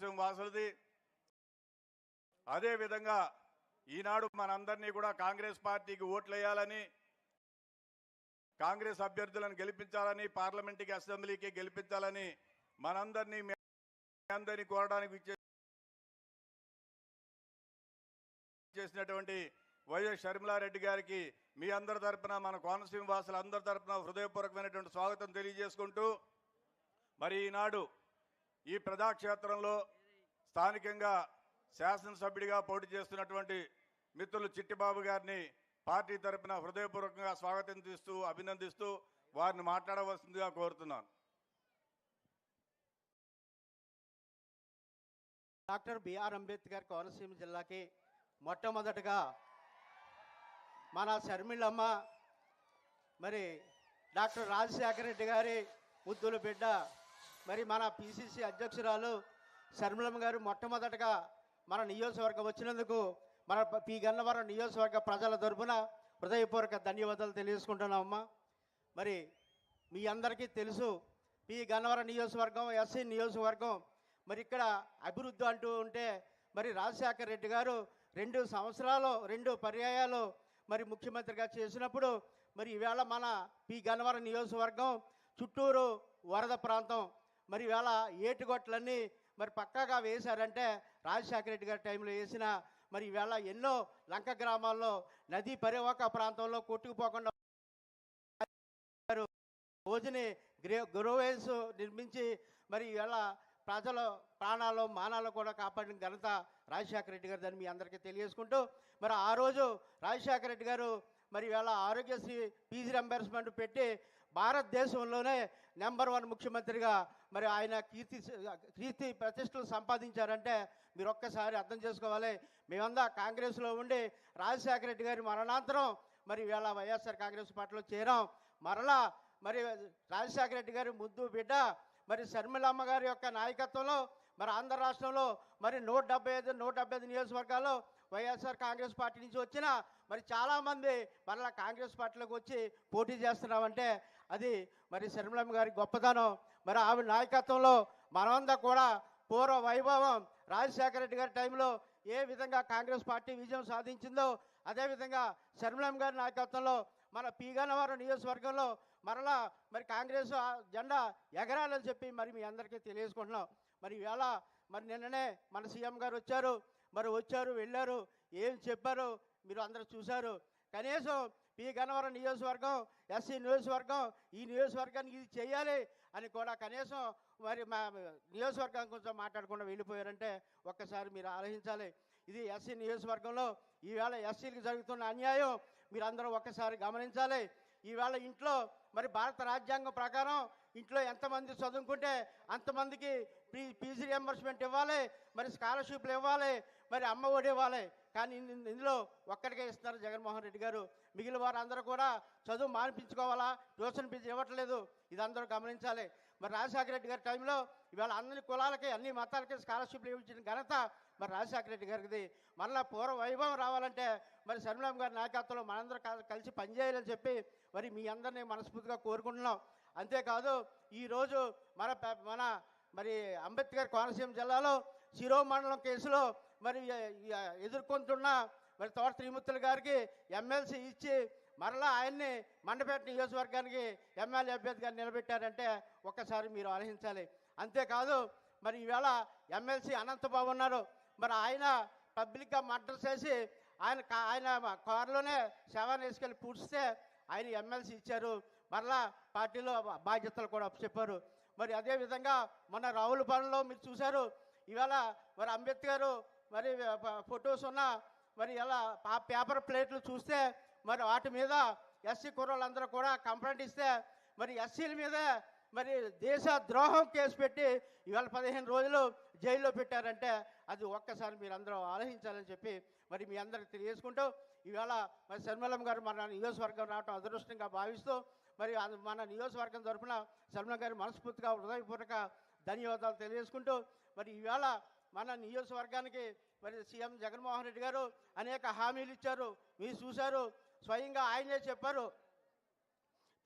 కోనసీమ వాసులది. అదేవిధంగా ఈనాడు మనందరినీ కూడా కాంగ్రెస్ పార్టీకి ఓట్లేయాలని కాంగ్రెస్ అభ్యర్థులను గెలిపించాలని పార్లమెంటుకి అసెంబ్లీకి గెలిపించాలని మనందరినీ అందరినీ కోరడానికి చేసినటువంటి వైఎస్ షర్మిలారెడ్డి గారికి మీ అందరి తరపున మన కోనసీమ వాసుల అందరి తరపున హృదయపూర్వకమైనటువంటి స్వాగతం తెలియజేసుకుంటూ మరి ఈనాడు ఈ ప్రజాక్షేత్రంలో స్థానికంగా శాసనసభ్యుడిగా పోటీ చేస్తున్నటువంటి మిత్రులు చిట్టిబాబు గారిని పార్టీ తరపున హృదయపూర్వకంగా స్వాగతిస్తూ అభినందిస్తూ వారిని మాట్లాడవలసిందిగా కోరుతున్నాను. డాక్టర్ బిఆర్ అంబేద్కర్ కోనసీమ జిల్లాకి మొట్టమొదటగా మన శర్మిళమ్మ మరి డాక్టర్ రాజశేఖర రెడ్డి గారి ముద్దుల బిడ్డ మరి మన పిసిసి అధ్యక్షురాలు శర్మలమ్మ గారు మొట్టమొదటగా మన నియోజకవర్గం వచ్చినందుకు మన పి గన్నవరం నియోజకవర్గ ప్రజల తరపున హృదయపూర్వక ధన్యవాదాలు తెలియజేసుకుంటున్నామమ్మా. మరి మీ అందరికీ తెలుసు పి గన్నవరం నియోజకవర్గం ఎస్సీ నియోజకవర్గం మరి ఇక్కడ అభివృద్ధి అంటూ ఉంటే మరి రాజశేఖర రెడ్డి గారు రెండు సంవత్సరాలు రెండు పర్యాయాలు మరి ముఖ్యమంత్రిగా చేసినప్పుడు మరి ఈవేళ మన పి గన్నవరం నియోజకవర్గం చుట్టూరు వరద ప్రాంతం మరి ఇవాళ ఏటుగొట్లన్నీ మరి పక్కాగా వేశారంటే రాజశేఖర రెడ్డి గారి టైంలో వేసిన మరి ఇవాళ ఎన్నో లంక గ్రామాల్లో నదీ పరివాహక ప్రాంతంలో కొట్టుకుపోకుండా రోజుని గ్రే గ్రోవేస్ నిర్మించి మరి ఇవాళ ప్రజల ప్రాణాలు మానాలు కూడా కాపాడిన ఘనత రాజశేఖర రెడ్డి గారు దాన్ని మీ అందరికీ తెలియజేసుకుంటూ మరి ఆ రోజు రాజశేఖర రెడ్డి గారు మరి ఇవాళ ఆరోగ్యశ్రీ ఫీజు రింబర్స్మెంట్ పెట్టి భారతదేశంలోనే నెంబర్ వన్ ముఖ్యమంత్రిగా మరి ఆయన కీర్తి కీర్తి ప్రతిష్టలు సంపాదించారంటే మీరు ఒక్కసారి అర్థం చేసుకోవాలి. మేమందా కాంగ్రెస్లో ఉండి రాజశేఖర రెడ్డి గారి మరణాంతరం మరి ఇవాళ వైఎస్ఆర్ కాంగ్రెస్ పార్టీలో చేరాం. మరలా మరి రాజశేఖర రెడ్డి గారి ముద్దు బిడ్డ మరి శర్మిలమ్మ గారి యొక్క నాయకత్వంలో మరి ఆంధ్ర రాష్ట్రంలో మరి నూట డెబ్బై ఐదు నూట డెబ్బై ఐదు నియోజకవర్గాల్లో వైఎస్ఆర్ కాంగ్రెస్ పార్టీ నుంచి వచ్చిన మరి చాలామంది మరలా కాంగ్రెస్ పార్టీలోకి వచ్చి పోటీ చేస్తున్నామంటే అది మరి శర్మిలమ్మ గారి గొప్పదనం మరి ఆవిడ నాయకత్వంలో మనమంతా కూడా పూర్వ వైభవం రాజశేఖర రెడ్డి గారి టైంలో ఏ విధంగా కాంగ్రెస్ పార్టీ విజయం సాధించిందో అదేవిధంగా శర్మిలమ్మ గారి నాయకత్వంలో మన పీగనవరం నియోజకవర్గంలో మరలా మరి కాంగ్రెస్ జెండా ఎగరాలని చెప్పి మరి మీ అందరికీ తెలియజేసుకుంటున్నాం. మరి ఇవాళ మరి నిన్ననే మన సీఎం గారు వచ్చారు. మరి వచ్చారు వెళ్ళారు ఏం చెప్పారు మీరు అందరూ చూశారు. కనీసం పి. గన్నవరం నియోజకవర్గం ఎస్సీ నియోజకవర్గం ఈ నియోజకవర్గానికి ఇది చేయాలి అని కూడా కనీసం మరి మా నియోజకవర్గం కొంచెం మాట్లాడకుండా వెళ్ళిపోయారంటే ఒక్కసారి మీరు ఆలోచించాలి. ఇది ఎస్సీ నియోజకవర్గంలో ఈవేళ ఎస్సీలకు జరుగుతున్న అన్యాయం మీరు అందరూ ఒక్కసారి గమనించాలి. ఈవేళ ఇంట్లో మరి భారత రాజ్యాంగం ప్రకారం ఇంట్లో ఎంతమంది చదువుకుంటే అంతమందికి పీ పీజీ రియంబర్స్మెంట్ ఇవ్వాలి మరి స్కాలర్షిప్లు ఇవ్వాలి మరి అమ్మ ఒడి ఇవ్వాలి. కానీ ఇందులో ఒక్కడికే ఇస్తున్నారు జగన్మోహన్ రెడ్డి గారు. మిగిలిన వారు అందరూ కూడా చదువు మానిపించుకోవాలా? ట్యూషన్ ఫీజు ఇవ్వట్లేదు. ఇది అందరూ గమనించాలి. మరి రాజశేఖర రెడ్డి గారి టైంలో ఇవాళ అన్ని కులాలకి అన్ని మతాలకి స్కాలర్షిప్లు ఇవ్వించిన ఘనత మరి రాజశేఖర రెడ్డి గారిది. మళ్ళీ పూర్వ వైభవం రావాలంటే మరి శర్మిలం గారి నాయకత్వంలో మనందరూ కలిసి పనిచేయాలని చెప్పి మరి మీ అందరినీ మనస్ఫూర్తిగా కోరుకుంటున్నాం. అంతేకాదు ఈరోజు మన మన మరి అంబేద్కర్ కోనసీమ జిల్లాలో శిరోమండలం కేసులో మరి ఎదుర్కొంటున్న మరి తోట త్రిమూర్తులు గారికి ఎమ్మెల్సీ ఇచ్చి మరలా ఆయన్ని మండపేట నియోజకవర్గానికి ఎమ్మెల్యే అభ్యర్థిగా నిలబెట్టారంటే ఒక్కసారి మీరు ఆలోచించాలి. అంతేకాదు మరి ఈవేళ ఎమ్మెల్సీ అనంతబాబు ఉన్నారు. మరి ఆయన పబ్లిక్గా మర్డర్ చేసి ఆయన ఆయన కారులోనే శవాన్ని వేసుకెళ్ళి పూడ్చితే ఆయన ఎమ్మెల్సీ ఇచ్చారు. మరలా పార్టీలో బాధ్యతలు కూడా చెప్పారు. మరి అదేవిధంగా మొన్న రావుల పనులో మీరు చూశారు. ఇవాళ మరి అంబేద్కర్ మరి ఫొటోస్ ఉన్న మరి ఇలా ఆ పేపర్ ప్లేట్లు చూస్తే మరి వాటి మీద ఎస్సీ కుర్రోళ్ళందరూ కూడా కంప్లైంట్ ఇస్తే మరి ఎస్సీల మీద మరి దేశ ద్రోహం కేసు పెట్టి ఇవాళ పదిహేను రోజులు జైల్లో పెట్టారంటే అది ఒక్కసారి మీరు అందరూ ఆలోచించాలని చెప్పి మరి మీ అందరికి తెలియజేసుకుంటూ ఇవాళ మరి శర్మలం గారు మన నియోజకవర్గం రావడం అదృష్టంగా భావిస్తూ మరి అది మన నియోజకవర్గం తరఫున శర్మలం గారి మనస్ఫూర్తిగా హృదయపూర్వక ధన్యవాదాలు తెలియజేసుకుంటూ మరి ఇవాళ మన నియోజకవర్గానికి మరి సీఎం జగన్మోహన్ రెడ్డి గారు అనేక హామీలు ఇచ్చారు. మీరు చూశారు. స్వయంగా ఆయనే చెప్పారు.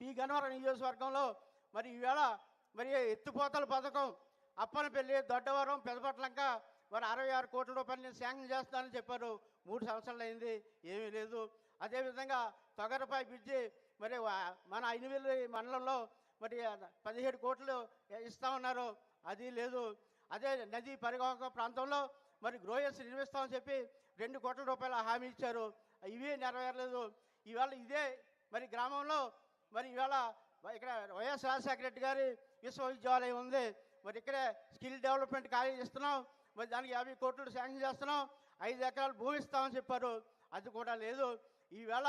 పి. గన్నవరం నియోజకవర్గంలో మరి ఈవేళ మరి ఎత్తిపోతల పథకం అప్పనపల్లి దొడ్డవరం పెదపట్లంక మరి అరవై ఆరు కోట్ల రూపాయలు నేను శాంక్షన్ చేస్తానని చెప్పారు. మూడు సంవత్సరాలు అయింది. ఏమీ లేదు. అదేవిధంగా తొగరపై బ్రిడ్జి మరి మన ఐదువేలు మండలంలో మరి పదిహేడు కోట్లు ఇస్తా ఉన్నారు. అది లేదు. అదే నది పరిగాహక ప్రాంతంలో మరి గ్రోయర్స్ నిర్మిస్తామని చెప్పి రెండు కోట్ల రూపాయల హామీ ఇచ్చారు. ఇవి నెరవేరలేదు. ఇవాళ ఇదే మరి గ్రామంలో మరి ఇవాళ ఇక్కడ వైఎస్ రాజశేఖర రెడ్డి గారి విశ్వవిద్యాలయం ఉంది. మరి ఇక్కడే స్కిల్ డెవలప్మెంట్ కాలేజ్ ఇస్తున్నాం. మరి దానికి యాభై కోట్లు శాంక్షన్ చేస్తున్నాం. ఐదు ఎకరాలు భూమి ఇస్తామని చెప్పారు. అది కూడా లేదు. ఈవేళ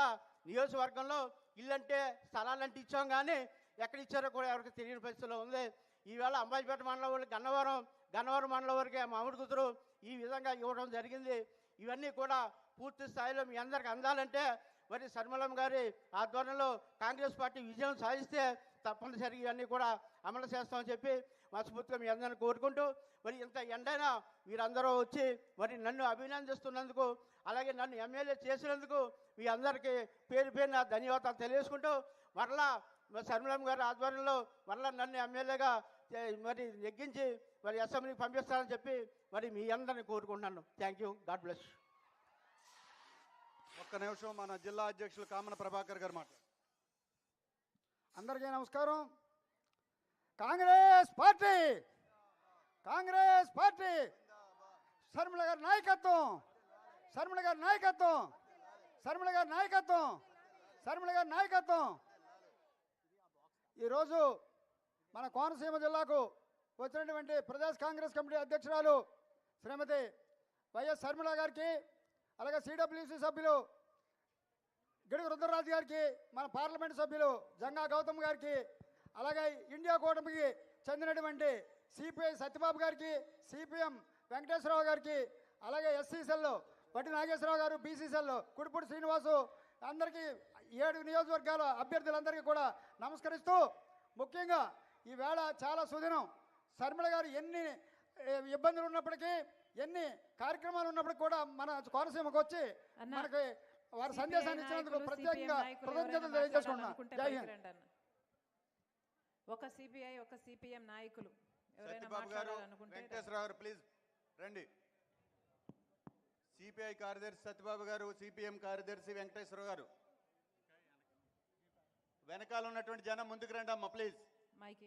నియోజకవర్గంలో ఇల్లంటే స్థలాలంటే ఇచ్చాం కానీ ఎక్కడ ఇచ్చారో కూడా ఎవరికి తెలియని పరిస్థితిలో ఉంది. ఈవేళ అంబాజీపేట మండలం వాళ్ళు గన్నవరం గన్నవరం మండలం వరకే మామిడి కుదురు ఈ విధంగా ఇవ్వడం జరిగింది. ఇవన్నీ కూడా పూర్తి స్థాయిలో మీ అందరికి అందాలంటే మరి శర్మలం గారి ఆధ్వర్యంలో కాంగ్రెస్ పార్టీ విజయం సాధిస్తే తప్పనిసరిగా ఇవన్నీ కూడా అమలు చేస్తామని చెప్పి మనస్ఫూర్తిగా మీ అందరిని కోరుకుంటూ మరి ఇంత ఎండైనా మీరందరూ వచ్చి మరి నన్ను అభినందిస్తున్నందుకు అలాగే నన్ను ఎమ్మెల్యే చేసినందుకు మీ అందరికీ పేరు పేరున ధన్యవాదాలు తెలియజేసుకుంటూ మరలా శర్మలం గారి ఆధ్వర్యంలో మరలా నన్ను ఎమ్మెల్యేగా మరి నెగ్గించి మరి అసెంబ్లీకి పంపిస్తానని చెప్పి మరి మీ అందరిని కోరుకుంటున్నాను. Thank you. గాడ్ బ్లెస్ ఒక్క నిమిషం మన జిల్లా అధ్యక్షులు కామన ప్రభాకర్ గారు మాట్లాడు. అందరికీ నమస్కారం. కాంగ్రెస్ పార్టీ! కాంగ్రెస్ పార్టీ! శర్మిల గారి నాయకత్వం! శర్మిల గారి నాయకత్వం! శర్మిల గారి నాయకత్వం! శర్మిల గారి నాయకత్వం! ఈరోజు మన కోనసీమ జిల్లాకు వచ్చినటువంటి ప్రదేశ్ కాంగ్రెస్ కమిటీ అధ్యక్షురాలు శ్రీమతి వైఎస్ శర్మిల గారికి అలాగే సిడబ్ల్యూసి సభ్యులు గిడుగు రుద్రరాజు గారికి మన పార్లమెంట్ సభ్యులు జంగా గౌతమ్ గారికి అలాగే ఇండియా కూటమికి చెందినటువంటి సిపిఐ సత్యబాబు గారికి సిపిఎం వెంకటేశ్వరరావు గారికి అలాగే ఎస్సీసెల్ వడ్డి నాగేశ్వరరావు గారు బీసీసెల్ కుడిపూడి శ్రీనివాసు అందరికీ ఏడు నియోజకవర్గాల అభ్యర్థులందరికీ కూడా నమస్కరిస్తూ ముఖ్యంగా ఈవేళ చాలా సుదినం. శర్మిల గారు ఎన్ని ఇబ్బందులు ఉన్నప్పటికీ ఎన్ని కార్యక్రమాలు ఉన్నప్పటికీ కూడా మన కోనసీమకు వచ్చి మనకి వారి సందేశాన్ని ఇచ్చినందుకు ప్రత్యేకంగా కృతజ్ఞతలు జై హింద్. అన్న. ఒక సిపిఐ ఒక సిపిఎం నాయకులు వెంకటేశ్వరరావు గారు ప్లీజ్ రండి. సిపిఐ కార్యదర్శి సత్యబాబు గారు సిపిఎం కార్యదర్శి వెంకటేశ్వరరావు గారు. వెనకాల ఉన్నటువంటి జనం ముందుకు రండి అమ్మ ప్లీజ్. మైక్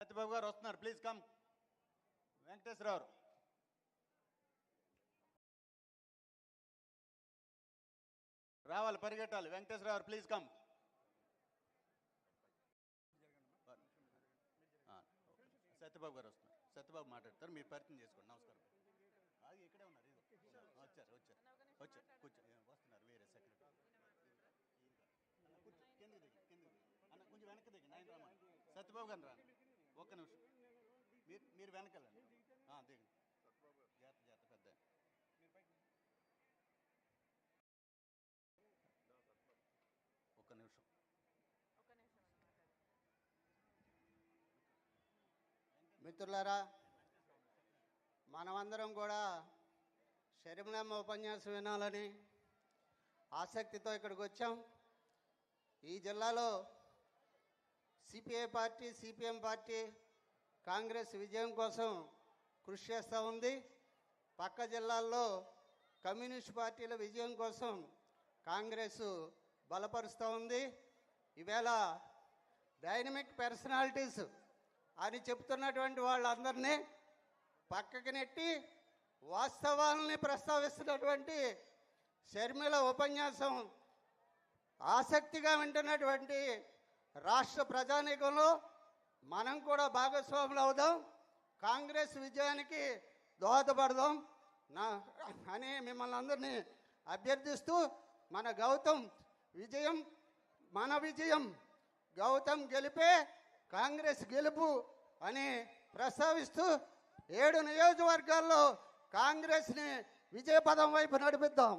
సత్యబాబు గారు వస్తున్నారు. ప్లీజ్ కమ్ వెంకటేశ్వరరావు రావాలి పరిగెట్టాలి. వెంకటేశ్వరరావు ప్లీజ్ కమ్ సత్యబాబు గారు వస్తున్నారు. సత్యబాబు మాట్లాడతారు. మీరు పరిచయం చేసుకోండి. నమస్కారం. ఇక్కడే ఉన్నారు. వచ్చారు వచ్చారు. వచ్చారు. కూర్చో. వస్తున్నారు. వేరే సెక్రటరీ కూర్చో కిందకి దిగి కిందకి దిగి అన్న కొంచెం వెనక్కి దిగి నాయన రామని సత్యబాబు గారు రాను. ఒక్క నిమిషం. మీరు మీరు వెనకాలండి దిగండి. జాగ్రత్త జాగ్రత్త పెద్ద ఒక్క నిమిషం. మిత్రులారా మనమందరం కూడా శరీరమ్మ ఉపన్యాసం వినాలని ఆసక్తితో ఇక్కడికి వచ్చాం. ఈ జిల్లాలో CPI party CPM party Congress విజయం కోసం కృషి చేస్తూ ఉంది. పక్క జిల్లాల్లో కమ్యూనిస్ట్ పార్టీల విజయం కోసం కాంగ్రెస్ బలపరుస్తూ ఉంది. ఈవేళ డైనమిక్ పర్సనాలిటీస్ అని చెప్తున్నటువంటి వాళ్ళందరినీ పక్కకి నెట్టి వాస్తవాలని ప్రస్తావిస్తున్నటువంటి షర్మిల ఉపన్యాసం ఆసక్తిగా వింటున్నటువంటి రాష్ట్ర ప్రజానీకంలో మనం కూడా భాగస్వాములు అవుదాం కాంగ్రెస్ విజయానికి దోహదపడదాం. నా అని మిమ్మల్ని అందరినీ అభ్యర్థిస్తూ మన గౌతమ్ విజయం మన విజయం గౌతమ్ గెలిపే కాంగ్రెస్ గెలుపు అని ప్రస్తావిస్తూ ఏడు నియోజకవర్గాల్లో కాంగ్రెస్ని విజయపదం వైపు నడిపిద్దాం.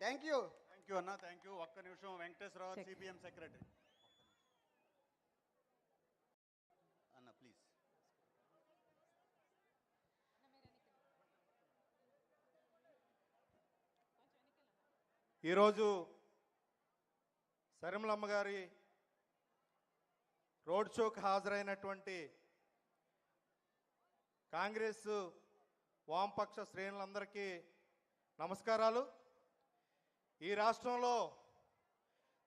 Thank you. థ్యాంక్ యూ అన్న థ్యాంక్ యూ. ఒక్క నిమిషం వెంకటేశ్వరరావు. సిపిఎం సెక్రటరీ అన్న ప్లీజ్ ఈరోజు సరిమలమ్మ గారి రోడ్ షోకి హాజరైనటువంటి కాంగ్రెస్ వామపక్ష శ్రేణులందరికీ నమస్కారాలు. ఈ రాష్ట్రంలో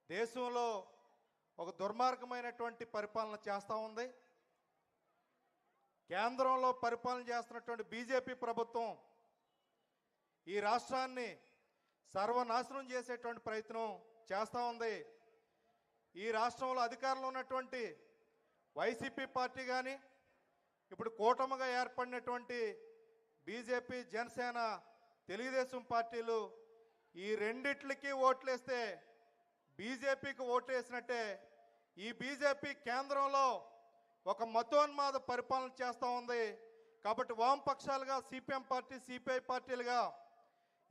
దేశంలో ఒక దుర్మార్గమైనటువంటి పరిపాలన చేస్తూ ఉంది. కేంద్రంలో పరిపాలన చేస్తున్నటువంటి బీజేపీ ప్రభుత్వం ఈ రాష్ట్రాన్ని సర్వనాశనం చేసేటువంటి ప్రయత్నం చేస్తూ ఉంది. ఈ రాష్ట్రంలో అధికారంలో ఉన్నటువంటి వైసీపీ పార్టీ కానీ ఇప్పుడు కూటమిగా ఏర్పడినటువంటి బీజేపీ జనసేన తెలుగుదేశం పార్టీలు ఈ రెండిట్లకి ఓట్లేస్తే బీజేపీకి ఓట్లేసినట్టే ఈ బీజేపీ కేంద్రంలో ఒక మతోన్మాద పరిపాలన చేస్తూ ఉంది. కాబట్టి వామపక్షాలుగా సిపిఎం పార్టీ సిపిఐ పార్టీలుగా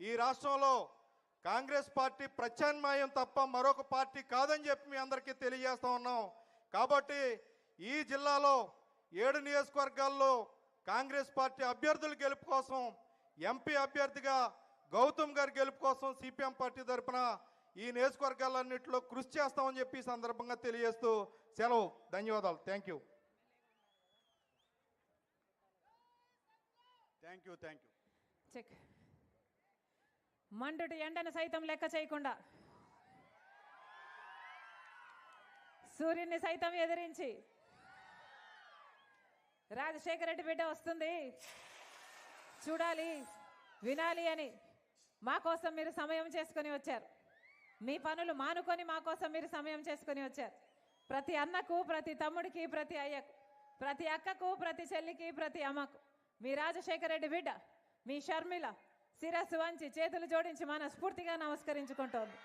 ఈ రాష్ట్రంలో కాంగ్రెస్ పార్టీ ప్రత్యామ్నాయం తప్ప మరొక పార్టీ కాదని చెప్పి మీ అందరికీ తెలియజేస్తా ఉన్నాం. కాబట్టి ఈ జిల్లాలో ఏడు నియోజకవర్గాల్లో కాంగ్రెస్ పార్టీ అభ్యర్థుల గెలుపు కోసం ఎంపీ అభ్యర్థిగా గౌతమ్ గారి గెలుపు కోసం సిపిఎం పార్టీ తరపున ఈ నియోజకవర్గాలన్నింటిలో కృషి చేస్తామని చెప్పి ఈ సందర్భంగా తెలియజేస్తూ సెలవు. ధన్యవాదాలు. Thank you. Thank you thank you. Check. మండుటి ఎండను సైతం లెక్క చేయకుండా. సూర్యుని సైతం ఎదిరించి. రాజశేఖర రెడ్డి బిడ్డ వస్తుంది. చూడాలి వినాలి అని మా కోసం మీరు సమయం చేసుకొని వచ్చారు. మీ పనులు మానుకొని మా కోసం మీరు సమయం చేసుకొని వచ్చారు. ప్రతి అన్నకు ప్రతి తమ్ముడికి ప్రతి అయ్యకు ప్రతి అక్కకు ప్రతి చెల్లికి ప్రతి అమ్మకు. మీ రాజశేఖర రెడ్డి బిడ్డ మీ షర్మిల శిరస్సు వంచి చేతులు జోడించి మనస్ఫూర్తిగా నమస్కరించుకుంటోంది.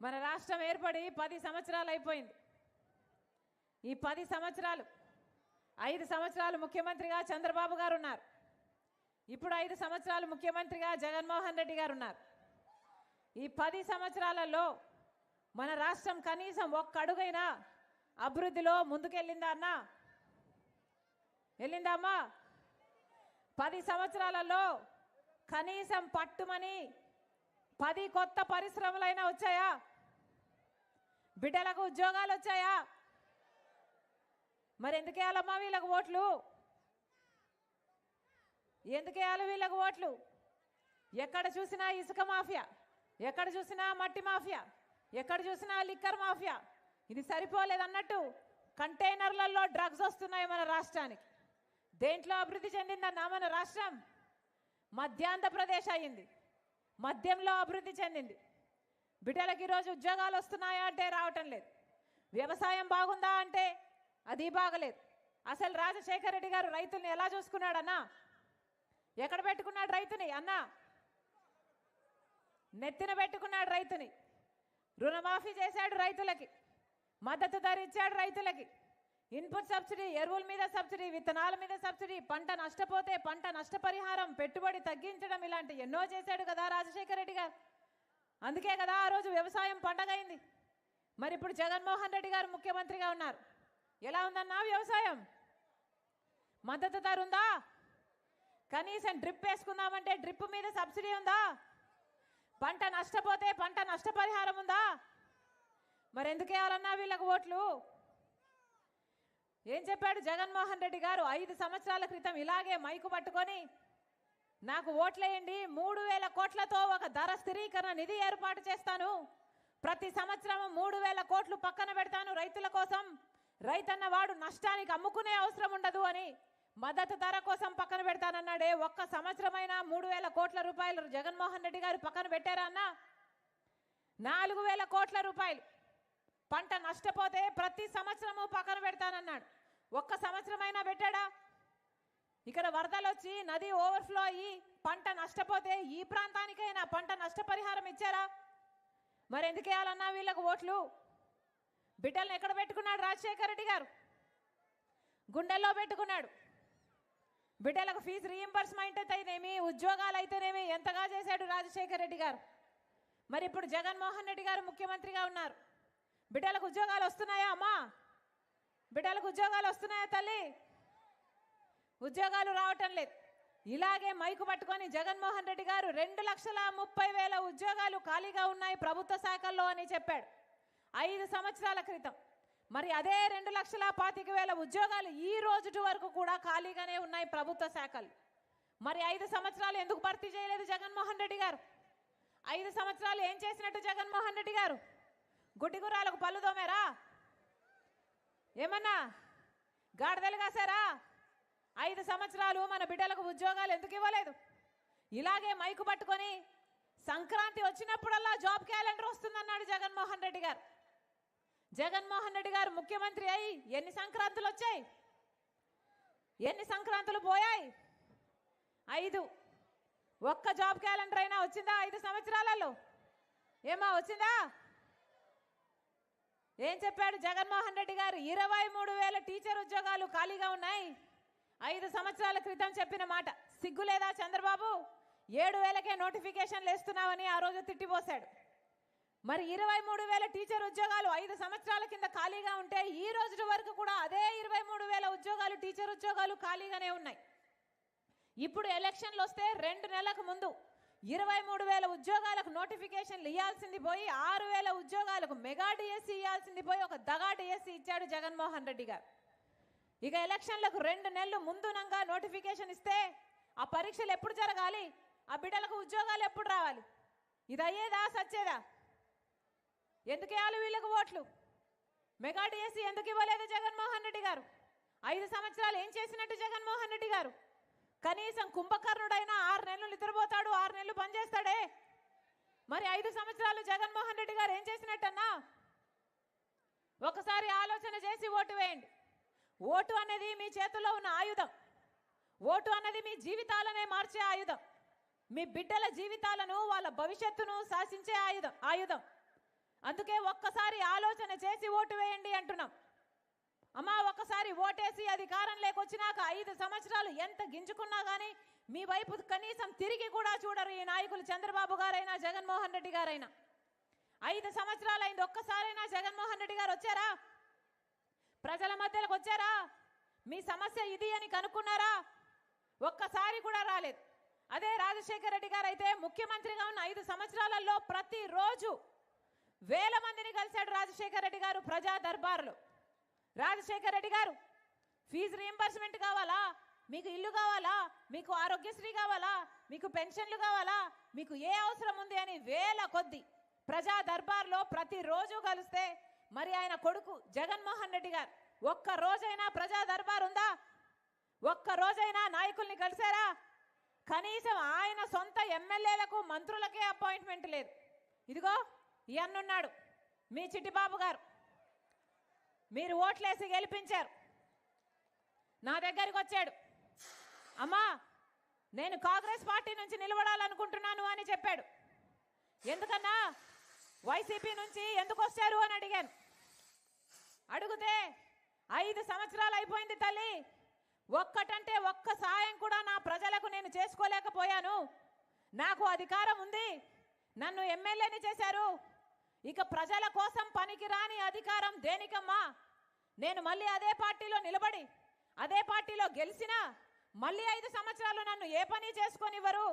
మన రాష్ట్రం ఏర్పడి పది సంవత్సరాలు అయిపోయింది. ఈ పది సంవత్సరాలు ఐదు సంవత్సరాలు ముఖ్యమంత్రిగా చంద్రబాబు గారు ఉన్నారు ఇప్పుడు ఐదు సంవత్సరాలు ముఖ్యమంత్రిగా జగన్మోహన్ రెడ్డి గారు ఉన్నారు ఈ పది సంవత్సరాలలో మన రాష్ట్రం కనీసం ఒక్క అడుగైనా అభివృద్ధిలో ముందుకెళ్ళిందా అన్న? వెళ్ళిందామా పది సంవత్సరాలలో కనీసం పట్టుమని పది కొత్త పరిశ్రమలైనా వచ్చాయా? బిడ్డలకు ఉద్యోగాలు వచ్చాయా? మరి ఎందుకేయాలమ్మా వీళ్ళకు ఓట్లు? ఎందుకేయాలి వీళ్ళకు ఓట్లు? ఎక్కడ చూసినా ఇసుక మాఫియా ఎక్కడ చూసినా మట్టి మాఫియా ఎక్కడ చూసినా లిక్కర్ మాఫియా ఇది సరిపోలేదన్నట్టు కంటైనర్లలో డ్రగ్స్ వస్తున్నాయి మన రాష్ట్రానికి. దేంట్లో అభివృద్ధి చెందిందన్నా మన రాష్ట్రం? మధ్యాంధ్రప్రదేశ్ అయింది మద్యంలో అభివృద్ధి చెందింది. బిడ్డలకి ఈరోజు ఉద్యోగాలు వస్తున్నాయా అంటే రావటం లేదు. వ్యవసాయం బాగుందా అంటే అది బాగలేదు. అసలు రాజశేఖర రెడ్డి గారు రైతుల్ని ఎలా చూసుకున్నాడన్నా? ఎక్కడ పెట్టుకున్నాడు రైతుని అన్నా? నెత్తిన పెట్టుకున్నాడు రైతుని. రుణమాఫీ చేశాడు రైతులకి. మద్దతు ధర ఇచ్చాడు రైతులకి. ఇన్పుట్ సబ్సిడీ ఎరువుల మీద సబ్సిడీ విత్తనాల మీద సబ్సిడీ పంట నష్టపోతే పంట నష్టపరిహారం పెట్టుబడి తగ్గించడం ఇలాంటి ఎన్నో చేశాడు కదా రాజశేఖర రెడ్డి గారు. అందుకే కదా ఆ రోజు వ్యవసాయం పండగైంది. మరి ఇప్పుడు జగన్మోహన్ రెడ్డి గారు ముఖ్యమంత్రిగా ఉన్నారు. ఎలా ఉందన్నా వ్యవసాయం? మద్దతు ధర ఉందా? కనీసం డ్రిప్ వేసుకుందామంటే డ్రిప్ మీద సబ్సిడీ ఉందా? పంట నష్టపోతే పంట నష్టపరిహారం ఉందా? మరి ఎందుకు వేయాలన్నా వీళ్ళకు ఓట్లు? ఏం చెప్పాడు జగన్మోహన్ రెడ్డి గారు? ఐదు సంవత్సరాల క్రితం ఇలాగే మైకు పట్టుకొని నాకు ఓట్లేయండి మూడు వేల కోట్లతో ఒక ధర స్థిరీకరణ నిధి ఏర్పాటు చేస్తాను. ప్రతి సంవత్సరం మూడు వేల కోట్లు పక్కన పెడతాను రైతుల కోసం. రైతన్న వాడు నష్టానికి అమ్ముకునే అవసరం ఉండదు అని మద్దతు ధర కోసం పక్కన పెడతానన్నాడే. ఒక్క సంవత్సరమైనా మూడు వేల కోట్ల రూపాయలు జగన్మోహన్ రెడ్డి గారు పక్కన పెట్టారా అన్న? నాలుగు వేల కోట్ల రూపాయలు. పంట నష్టపోతే ప్రతి సంవత్సరము పక్కన పెడతానన్నాడు. ఒక్క సంవత్సరమైనా పెట్టాడా? ఇక్కడ వరదలు వచ్చి నది ఓవర్ఫ్లో అయ్యి పంట నష్టపోతే ఈ ప్రాంతానికైనా పంట నష్టపరిహారం ఇచ్చారా? మరి ఎందుకు వేయాలన్నా వీళ్ళకు ఓట్లు? బిడ్డలను ఎక్కడ పెట్టుకున్నాడు రాజశేఖర రెడ్డి గారు? గుండెల్లో పెట్టుకున్నాడు. బిడ్డలకు ఫీజు రీఎంబర్స్మెంట్ అయితేనేమి ఉద్యోగాలు అయితేనేమి ఎంతగా చేశాడు రాజశేఖర రెడ్డి గారు? మరి ఇప్పుడు జగన్మోహన్ రెడ్డి గారు ముఖ్యమంత్రిగా ఉన్నారు. బిడ్డలకు ఉద్యోగాలు వస్తున్నాయా అమ్మా? బిడ్డలకు ఉద్యోగాలు వస్తున్నాయా తల్లి? ఉద్యోగాలు రావటం లేదు. ఇలాగే మైకు పట్టుకొని జగన్మోహన్ రెడ్డి గారు రెండు లక్షల ముప్పై వేల ఉద్యోగాలు ఖాళీగా ఉన్నాయి ప్రభుత్వ శాఖల్లో అని చెప్పాడు. ఐదు సంవత్సరాల క్రితం. మరి అదే రెండు లక్షల పాతిక వేల ఉద్యోగాలు ఈ రోజుటి వరకు కూడా ఖాళీగానే ఉన్నాయి ప్రభుత్వ శాఖలు. మరి ఐదు సంవత్సరాలు ఎందుకు భర్తీ చేయలేదు జగన్మోహన్ రెడ్డి గారు? ఐదు సంవత్సరాలు ఏం చేసినట్టు జగన్మోహన్ రెడ్డి గారు? గుడ్డిగుర్రాలకు పళ్ళు దోమారా ఏమన్నా? గాడిదలు కాసారా? ఐదు సంవత్సరాలు మన బిడ్డలకు ఉద్యోగాలు ఎందుకు ఇవ్వలేదు? ఇలాగే మైకు పట్టుకొని సంక్రాంతి వచ్చినప్పుడల్లా జాబ్ క్యాలెండర్ వస్తుందన్నాడు జగన్మోహన్ రెడ్డి గారు. జగన్మోహన్ రెడ్డి గారు ముఖ్యమంత్రి అయి ఎన్ని సంక్రాంతులు వచ్చాయి? ఎన్ని సంక్రాంతులు పోయాయి? ఐదు. ఒక్క జాబ్ క్యాలెండర్ అయినా వచ్చిందా ఐదు సంవత్సరాలలో? ఏమా వచ్చిందా? ఏం చెప్పాడు జగన్మోహన్ రెడ్డి గారు? ఇరవై మూడు వేల టీచర్ ఉద్యోగాలు ఖాళీగా ఉన్నాయి. ఐదు సంవత్సరాల క్రితం చెప్పిన మాట. సిగ్గు లేదా చంద్రబాబు? ఏడు వేలకే నోటిఫికేషన్లు వేస్తున్నావని ఆ రోజు తిట్టిపోశాడు. మరి ఇరవై మూడు వేల టీచర్ ఉద్యోగాలు ఐదు సంవత్సరాల కింద ఖాళీగా ఉంటే ఈ రోజు వరకు కూడా అదే ఇరవై మూడు వేల ఉద్యోగాలు టీచర్ ఉద్యోగాలు ఖాళీగానే ఉన్నాయి. ఇప్పుడు ఎలక్షన్లు వస్తే రెండు నెలలకు ముందు ఇరవై మూడు వేల ఉద్యోగాలకు నోటిఫికేషన్లు ఇవ్వాల్సింది పోయి ఆరు వేల ఉద్యోగాలకు మెగా డిఎస్సి ఇవ్వాల్సింది పోయి ఒక దగా డిఎస్సి ఇచ్చాడు జగన్మోహన్ రెడ్డి గారు. ఇక ఎలక్షన్లకు రెండు నెలలు ముందునంగా నోటిఫికేషన్ ఇస్తే ఆ పరీక్షలు ఎప్పుడు జరగాలి? ఆ బిడ్డలకు ఉద్యోగాలు ఎప్పుడు రావాలి? ఇది అయ్యేదా సచ్చేదా? ఎందుకు ఇవ్వాలి వీళ్ళకు ఓట్లు? మెగా డిఎస్సి ఎందుకు ఇవ్వలేదు జగన్మోహన్ రెడ్డి గారు? ఐదు సంవత్సరాలు ఏం చేసినట్టు జగన్మోహన్ రెడ్డి గారు? కనీసం కుంభకర్ణుడైనా ఆరు నెలలు నిద్రపోతాడు ఆరు నెలలు పనిచేస్తాడే మరి ఐదు సంవత్సరాలు జగన్మోహన్ రెడ్డి గారు ఏం చేసినట్టన్నా? ఒకసారి ఆలోచన చేసి ఓటు వేయండి. ఓటు అనేది మీ చేతుల్లో ఉన్న ఆయుధం. ఓటు అన్నది మీ జీవితాలనే మార్చే ఆయుధం. మీ బిడ్డల జీవితాలను వాళ్ళ భవిష్యత్తును శాసించే ఆయుధం ఆయుధం. అందుకే ఒక్కసారి ఆలోచన చేసి ఓటు వేయండి అంటున్నాం. అమ్మా ఒక్కసారి ఓటేసి అధికారం లేకొచ్చినాక ఐదు సంవత్సరాలు ఎంత గింజుకున్నా కానీ మీ వైపు కనీసం తిరిగి కూడా చూడరు ఈ నాయకులు చంద్రబాబు గారైనా జగన్మోహన్ రెడ్డి గారైనా. ఐదు సంవత్సరాలు అయింది ఒక్కసారైనా జగన్మోహన్ రెడ్డి గారు వచ్చారా? ప్రజల మధ్యలోకి వచ్చారా? మీ సమస్య ఇది అని కనుక్కున్నారా? ఒక్కసారి కూడా రాలేదు. అదే రాజశేఖర రెడ్డి గారు అయితే ముఖ్యమంత్రిగా ఉన్న ఐదు సంవత్సరాలలో ప్రతిరోజు వేల మందిని కలిశాడు రాజశేఖర రెడ్డి గారు ప్రజా దర్బార్లో. రాజశేఖర రెడ్డి గారు ఫీజు రీంబర్స్మెంట్ కావాలా? మీకు ఇల్లు కావాలా? మీకు ఆరోగ్యశ్రీ కావాలా? మీకు పెన్షన్లు కావాలా? మీకు ఏ అవసరం ఉంది అని వేల కొద్ది ప్రజా దర్బార్లో ప్రతిరోజు కలిస్తే మరి ఆయన కొడుకు జగన్మోహన్ రెడ్డి గారు ఒక్క రోజైనా ప్రజా దర్బార్ ఉందా? ఒక్క రోజైనా నాయకుల్ని కలిశారా కనీసం ఆయన సొంత ఎమ్మెల్యేలకు మంత్రులకే అపాయింట్మెంట్ లేదు. ఇదిగో ఇవన్నున్నాడు మీ చిట్టిబాబు గారు. మీరు ఓట్లేసి గెలిపించారు. నా దగ్గరికి వచ్చాడు. అమ్మా నేను కాంగ్రెస్ పార్టీ నుంచి నిలబడాలనుకుంటున్నాను అని చెప్పాడు. ఎందుకన్నా? వైసీపీ నుంచి ఎందుకు వచ్చారు అని అడిగాను. అడిగితే ఐదు సంవత్సరాలు అయిపోయింది తల్లి. ఒక్కటంటే ఒక్క సాయం కూడా నా ప్రజలకు నేను చేసుకోలేకపోయాను. నాకు అధికారం ఉంది. నన్ను ఎమ్మెల్యేని చేశారు. ఇక ప్రజల కోసం పనికిరాని అధికారం దేనికమ్మా? నేను మళ్ళీ అదే పార్టీలో నిలబడి అదే పార్టీలో గెలిచినా మళ్ళీ ఐదు సంవత్సరాలు నన్ను ఏ పని చేసుకొనివ్వరు?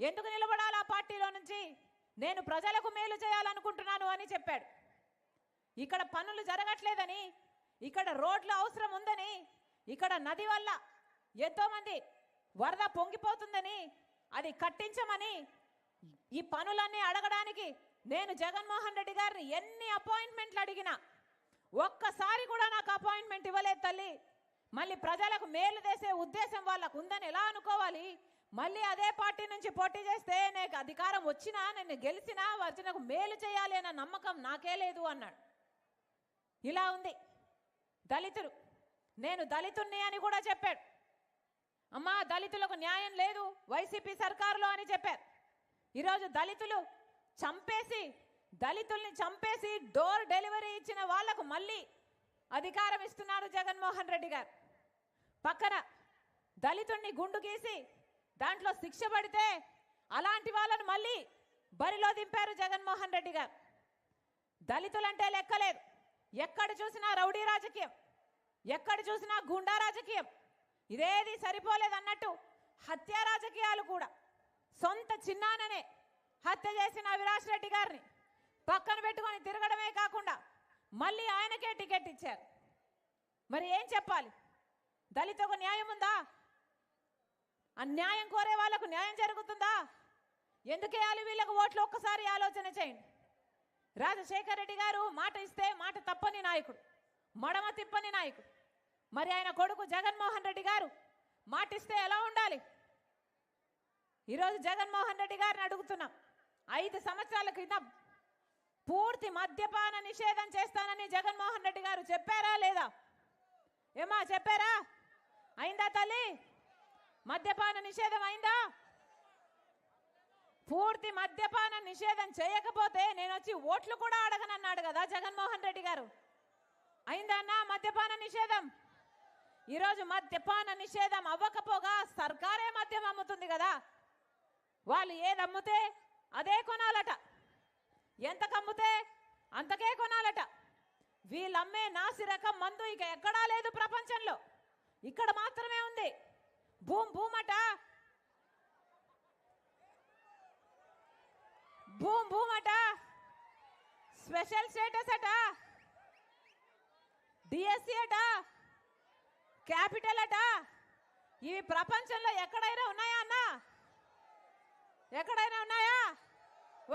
ఎందుకు నిలబడాలి ఆ పార్టీలో నుంచి? నేను ప్రజలకు మేలు చేయాలనుకుంటున్నాను అని చెప్పాడు. ఇక్కడ పనులు జరగట్లేదని ఇక్కడ రోడ్లు అవసరం ఉందని ఇక్కడ నది వల్ల ఎంతోమంది వరద పొంగిపోతుందని అది కట్టించమని ఈ పనులన్నీ అడగడానికి నేను జగన్మోహన్ రెడ్డి గారిని ఎన్ని అపాయింట్మెంట్లు అడిగినా ఒక్కసారి కూడా నాకు అపాయింట్మెంట్ ఇవ్వలేదు తల్లి. మళ్ళీ ప్రజలకు మేలు చేసే ఉద్దేశం వాళ్ళకు ఉందని ఎలా అనుకోవాలి? మళ్ళీ అదే పార్టీ నుంచి పోటీ చేస్తే నాకు అధికారం వచ్చినా నేను గెలిచినా వర్జనకు మేలు చేయాలి అన్న నమ్మకం నాకే లేదు అన్నాడు. ఇలా ఉంది. దళితులు నేను దళితుణ్ణి అని కూడా చెప్పాడు. అమ్మా దళితులకు న్యాయం లేదు వైసీపీ సర్కారులో అని చెప్పారు. ఈరోజు దళితులు చంపేసి దళితుల్ని చంపేసి డోర్ డెలివరీ ఇచ్చిన వాళ్ళకు మళ్ళీ అధికారం ఇస్తున్నాడు జగన్మోహన్ రెడ్డి గారు. పక్కన దళితుణ్ణి గుండు గీసి దాంట్లో శిక్ష పడితే అలాంటి వాళ్ళను మళ్ళీ బరిలో దింపారు జగన్మోహన్ రెడ్డి గారు. దళితులంటే లెక్కలేదు. ఎక్కడ చూసినా రౌడీ రాజకీయం. ఎక్కడ చూసినా గుండా రాజకీయం. ఇదేది సరిపోలేదు అన్నట్టు హత్య రాజకీయాలు కూడా. సొంత చిన్నాననే హత్య చేసిన అవిరాష్ రెడ్డి గారిని పక్కన పెట్టుకొని తిరగడమే కాకుండా మళ్ళీ ఆయనకే టికెట్ ఇచ్చారు. మరి ఏం చెప్పాలి? దళితకు న్యాయం ఉందా? అన్యాయం కోరే వాళ్ళకు న్యాయం జరుగుతుందా? ఎందుకేయాలి వీళ్ళకు ఓట్లు ఒక్కసారి ఆలోచన చేయండి. రాజశేఖర్ రెడ్డి గారు మాట ఇస్తే మాట తప్పని నాయకుడు మడమ తిప్పని నాయకుడు. మరి ఆయన కొడుకు జగన్మోహన్ రెడ్డి గారు మాటిస్తే ఎలా ఉండాలి? ఈరోజు జగన్మోహన్ రెడ్డి గారిని అడుగుతున్నాం. ఐదు సంవత్సరాల క్రితం పూర్తి మద్యపాన నిషేధం చేస్తానని జగన్మోహన్ రెడ్డి గారు చెప్పారా లేదా? ఏమా చెప్పారా? అయిందా తల్లి? మద్యపాన నిషేధం అయిందా? పూర్తి మద్యపాన నిషేధం చేయకపోతే నేను వచ్చి ఓట్లు కూడా అడగనన్నాడు కదా జగన్మోహన్ రెడ్డి గారు. అయిందన్నా మద్యపాన నిషేధం? ఈరోజు మద్యపాన నిషేధం అవ్వకపోగా సర్కారే మద్యం అమ్ముతుంది కదా. వాళ్ళు ఏది అదే కొనాలట. ఎంత కమ్ముతే అంతకే కొనాలట. వీళ్ళమ్మే నాసి రకం మందు ఇక ఎక్కడా లేదు ప్రపంచంలో. ఇక్కడ మాత్రమే ఉంది. భూమ్ భూమట. భూమ్ భూమట. స్పెషల్ స్టేటస్ అట. డిఎస్సి అట. క్యాపిటల్ అట. ఇవి ప్రపంచంలో ఎక్కడైనా ఉన్నాయా అన్న? ఎక్కడైనా ఉన్నాయా?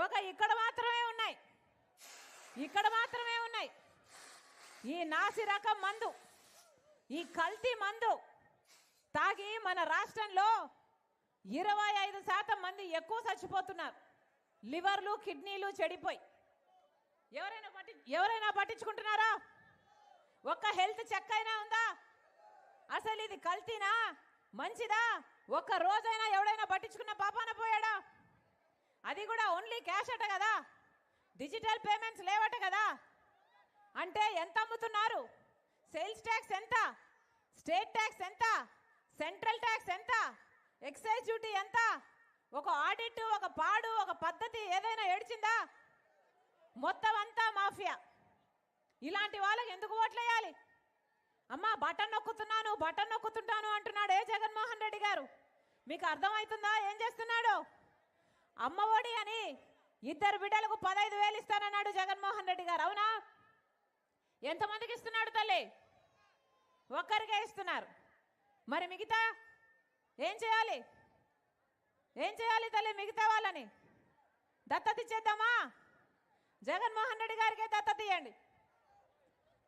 ఒక ఇక్కడ మాత్రమే ఉన్నాయి. ఇక్కడ మాత్రమే ఉన్నాయి. ఈ నాసి రకం మందు ఈ కల్తీ మందు తాగి మన రాష్ట్రంలో ఇరవై ఐదు శాతం మంది ఎక్కువ చచ్చిపోతున్నారు. లివర్లు కిడ్నీలు చెడిపోయి. ఎవరైనా పట్టి ఎవరైనా పట్టించుకుంటున్నారా? ఒక్క హెల్త్ చెక్ అయినా ఉందా? అసలు ఇది కల్తీనా? మంచిదా? ఒక్క రోజైనా ఎవడైనా పట్టించుకున్న పాపాన పోయాడా? అది కూడా ఓన్లీ క్యాష్ అట కదా. డిజిటల్ పేమెంట్స్ లేవట కదా. అంటే ఎంత అమ్ముతున్నారు? సేల్స్ ట్యాక్స్ ఎంత? స్టేట్ ట్యాక్స్ ఎంత? సెంట్రల్ ట్యాక్స్ ఎంత? ఎక్సైజ్ డ్యూటీ ఎంత? ఒక ఆడిట్ ఒక పాడు ఒక పద్ధతి ఏదైనా ఏడ్చిందా? మొత్తం అంతా మాఫియా. ఇలాంటి వాళ్ళకి ఎందుకు ఓట్లేయాలి? అమ్మా బటన్ నొక్కుతున్నాను బటన్ నొక్కుతుంటాను అంటున్నాడే జగన్మోహన్ రెడ్డి గారు. మీకు అర్థమవుతుందా? ఏం చేస్తున్నాడో? అమ్మఒడి అని ఇద్దరు బిడ్డలకు పదహైదు వేలు ఇస్తానన్నాడు జగన్మోహన్ రెడ్డి గారు అవునా? ఎంతమందికి ఇస్తున్నాడు తల్లి? ఒక్కరికే ఇస్తున్నారు. మరి మిగతా ఏం చేయాలి? ఏం చేయాలి తల్లి మిగతా వాళ్ళని? దత్తత ఇచ్చేద్దామా జగన్మోహన్ రెడ్డి గారికే దత్తత ఇవ్వండి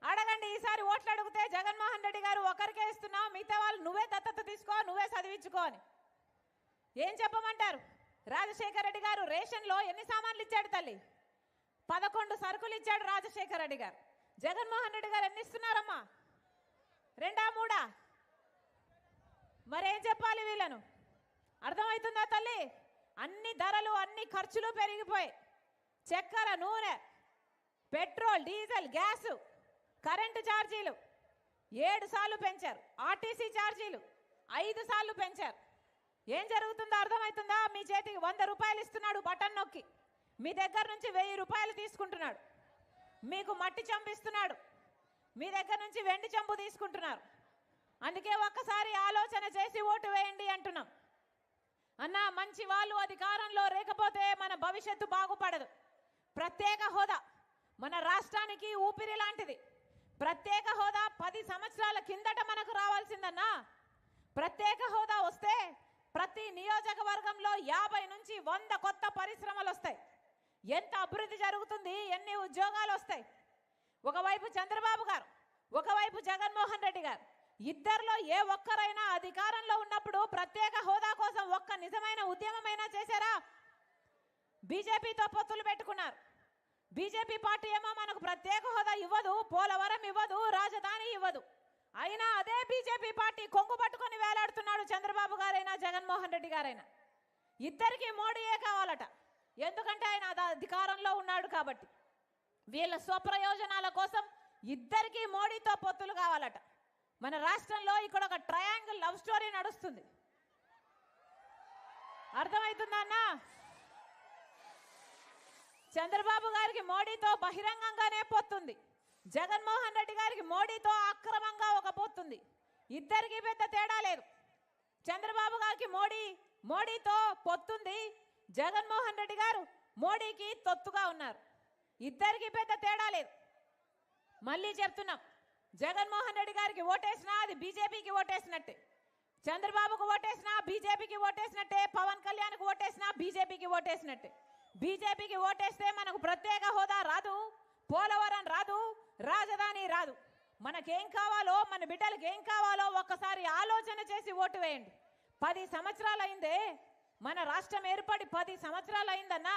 అడగండి ఈసారి ఓట్లు అడిగితే జగన్మోహన్ రెడ్డి గారు ఒకరికే ఇస్తున్నావు మిగతా వాళ్ళు నువ్వే దత్తత తీసుకో నువ్వే చదివించుకో అని. ఏం చెప్పమంటారు? రాజశేఖర రెడ్డి గారు రేషన్లో ఎన్ని సామాన్లు ఇచ్చాడు తల్లి? పదకొండు సరుకులు ఇచ్చాడు రాజశేఖర రెడ్డి గారు. జగన్మోహన్ రెడ్డి గారు ఎన్ని ఇస్తున్నారమ్మా? రెండా మూడా? మరేం చెప్పాలి వీళ్ళను? అర్థమవుతుందా తల్లి? అన్ని ధరలు అన్ని ఖర్చులు పెరిగిపోయి చక్కెర నూనె పెట్రోల్ డీజిల్ గ్యాసు కరెంటు ఛార్జీలు. ఏడు సార్లు పెంచారు. ఆర్టీసీ ఛార్జీలు. ఐదు సార్లు పెంచారు. ఏం జరుగుతుందో అర్థమవుతుందా? మీ చేతికి వంద రూపాయలు ఇస్తున్నాడు బటన్ నొక్కి. మీ దగ్గర నుంచి వెయ్యి రూపాయలు తీసుకుంటున్నాడు. మీకు మట్టి చెంబు ఇస్తున్నాడు. మీ దగ్గర నుంచి వెండి చెంబు తీసుకుంటున్నారు. అందుకే ఒక్కసారి ఆలోచన చేసి ఓటు వేయండి అంటున్నాం. అన్న మంచి వాళ్ళు అధికారంలో లేకపోతే మన భవిష్యత్తు బాగుపడదు. ప్రత్యేక హోదా మన రాష్ట్రానికి ఊపిరి లాంటిది. ప్రత్యేక హోదా పది సంవత్సరాల కిందట మనకు రావాల్సిందన్నా. ప్రత్యేక హోదా వస్తే ప్రతి నియోజకవర్గంలో యాభై నుంచి వంద కొత్త పరిశ్రమలు వస్తాయి. ఎంత అభివృద్ధి జరుగుతుంది ఎన్ని ఉద్యోగాలు వస్తాయి? ఒకవైపు చంద్రబాబు గారు ఒకవైపు జగన్మోహన్ రెడ్డి గారు. ఇద్దరిలో ఏ ఒక్కరైనా అధికారంలో ఉన్నప్పుడు ప్రత్యేక హోదా కోసం ఒక్క నిజమైన ఉద్యమమైనా చేశారా? బీజేపీతో పొత్తులు పెట్టుకున్నారు. బీజేపీ పార్టీ ఏమో మనకు ప్రత్యేక హోదా ఇవ్వదు పోలవరం ఇవ్వదు రాజధాని ఇవ్వదు. అయినా అదే బీజేపీ పార్టీ కొంగు పట్టుకొని వేలాడుతున్నాడు చంద్రబాబు గారైనా జగన్మోహన్ రెడ్డి గారైనా. ఇద్దరికి మోడీయే కావాలట. ఎందుకంటే ఆయన అధికారంలో ఉన్నాడు కాబట్టి. వీళ్ళ స్వప్రయోజనాల కోసం ఇద్దరికి మోడీతో పొత్తులు కావాలట. మన రాష్ట్రంలో ఇక్కడ ఒక ట్రయాంగిల్ లవ్ స్టోరీ నడుస్తుంది. అర్థమవుతుందా అన్నా? చంద్రబాబు గారికి మోడీతో బహిరంగంగానే పొత్తుంది. జగన్మోహన్ రెడ్డి గారికి మోడీతో అక్రమంగా ఒక పొత్తుంది ఇద్దరికి పెద్ద తేడా లేదు. చంద్రబాబు గారికి మోడీ మోడీతో పొత్తుంది. జగన్మోహన్ రెడ్డి గారు మోడీకి తొత్తుగా ఉన్నారు. ఇద్దరికి పెద్ద తేడా లేదు. మళ్ళీ చెప్తున్నాం. జగన్మోహన్ రెడ్డి గారికి ఓటేసినా అది బీజేపీకి ఓటేసినట్టే. చంద్రబాబుకు ఓటేసినా బీజేపీకి ఓటేసినట్టే. పవన్ కళ్యాణ్కి ఓటేసినా బీజేపీకి ఓటేసినట్టే. బీజేపీకి ఓటేస్తే మనకు ప్రత్యేక హోదా రాదు పోలవరం రాదు రాజధాని రాదు. మనకేం కావాలో మన బిడ్డలకు ఏం కావాలో ఒక్కసారి ఆలోచన చేసి ఓటు వేయండి. పది సంవత్సరాలు అయిందే మన రాష్ట్రం ఏర్పడి పది సంవత్సరాలు అయిందన్నా